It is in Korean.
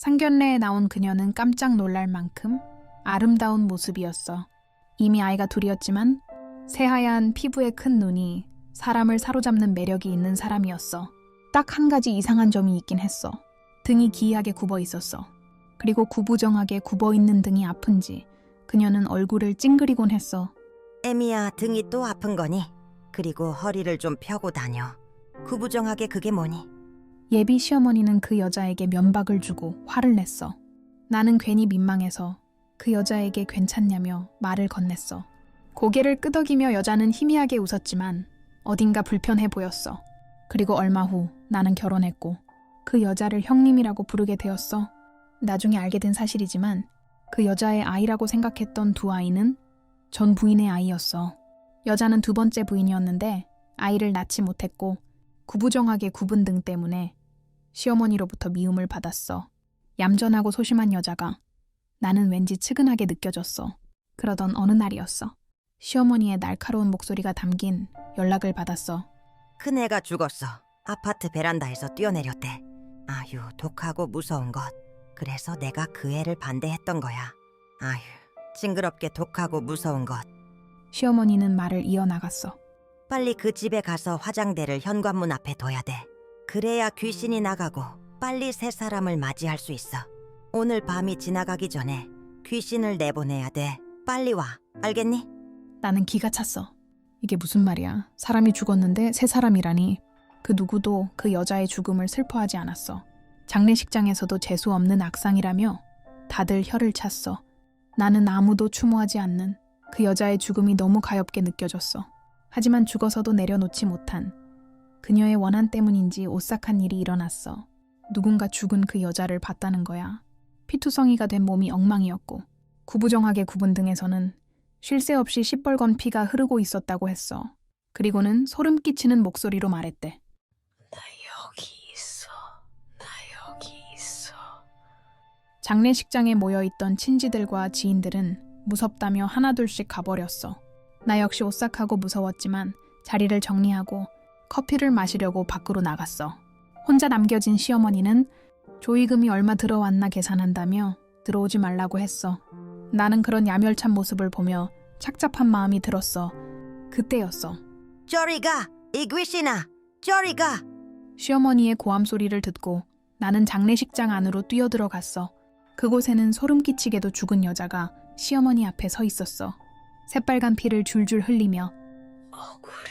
상견례에 나온 그녀는 깜짝 놀랄 만큼 아름다운 모습이었어. 이미 아이가 둘이었지만 새하얀 피부에 큰 눈이 사람을 사로잡는 매력이 있는 사람이었어. 딱 한 가지 이상한 점이 있긴 했어. 등이 기이하게 굽어 있었어. 그리고 구부정하게 굽어 있는 등이 아픈지 그녀는 얼굴을 찡그리곤 했어. 에미야 등이 또 아픈 거니? 그리고 허리를 좀 펴고 다녀. 구부정하게 그게 뭐니? 예비 시어머니는 그 여자에게 면박을 주고 화를 냈어. 나는 괜히 민망해서 그 여자에게 괜찮냐며 말을 건넸어. 고개를 끄덕이며 여자는 희미하게 웃었지만 어딘가 불편해 보였어. 그리고 얼마 후 나는 결혼했고 그 여자를 형님이라고 부르게 되었어. 나중에 알게 된 사실이지만 그 여자의 아이라고 생각했던 두 아이는 전 부인의 아이였어. 여자는 두 번째 부인이었는데 아이를 낳지 못했고 구부정하게 굽은 등 때문에 시어머니로부터 미움을 받았어. 얌전하고 소심한 여자가 나는 왠지 측은하게 느껴졌어. 그러던 어느 날이었어. 시어머니의 날카로운 목소리가 담긴 연락을 받았어. 큰애가 죽었어. 아파트 베란다에서 뛰어내렸대. 아휴, 독하고 무서운 것. 그래서 내가 그 애를 반대했던 거야. 아휴, 징그럽게 독하고 무서운 것. 시어머니는 말을 이어나갔어. 빨리 그 집에 가서 화장대를 현관문 앞에 둬야 돼. 그래야 귀신이 나가고 빨리 새 사람을 맞이할 수 있어. 오늘 밤이 지나가기 전에 귀신을 내보내야 돼. 빨리 와. 알겠니? 나는 기가 찼어. 이게 무슨 말이야. 사람이 죽었는데 새 사람이라니. 그 누구도 그 여자의 죽음을 슬퍼하지 않았어. 장례식장에서도 재수 없는 악상이라며 다들 혀를 찼어. 나는 아무도 추모하지 않는 그 여자의 죽음이 너무 가엽게 느껴졌어. 하지만 죽어서도 내려놓지 못한 그녀의 원한 때문인지 오싹한 일이 일어났어. 누군가 죽은 그 여자를 봤다는 거야. 피투성이가 된 몸이 엉망이었고 구부정하게 굽은 등에서는 쉴 새 없이 시뻘건 피가 흐르고 있었다고 했어. 그리고는 소름 끼치는 목소리로 말했대. 나 여기 있어. 나 여기 있어. 장례식장에 모여있던 친지들과 지인들은 무섭다며 하나둘씩 가버렸어. 나 역시 오싹하고 무서웠지만 자리를 정리하고 커피를 마시려고 밖으로 나갔어. 혼자 남겨진 시어머니는 조의금이 얼마 들어왔나 계산한다며 들어오지 말라고 했어. 나는 그런 야멸찬 모습을 보며 착잡한 마음이 들었어. 그때였어. 저리 가! 이 귀신아! 저리 가! 시어머니의 고함 소리를 듣고 나는 장례식장 안으로 뛰어들어갔어. 그곳에는 소름 끼치게도 죽은 여자가 시어머니 앞에 서 있었어. 새빨간 피를 줄줄 흘리며 억울해.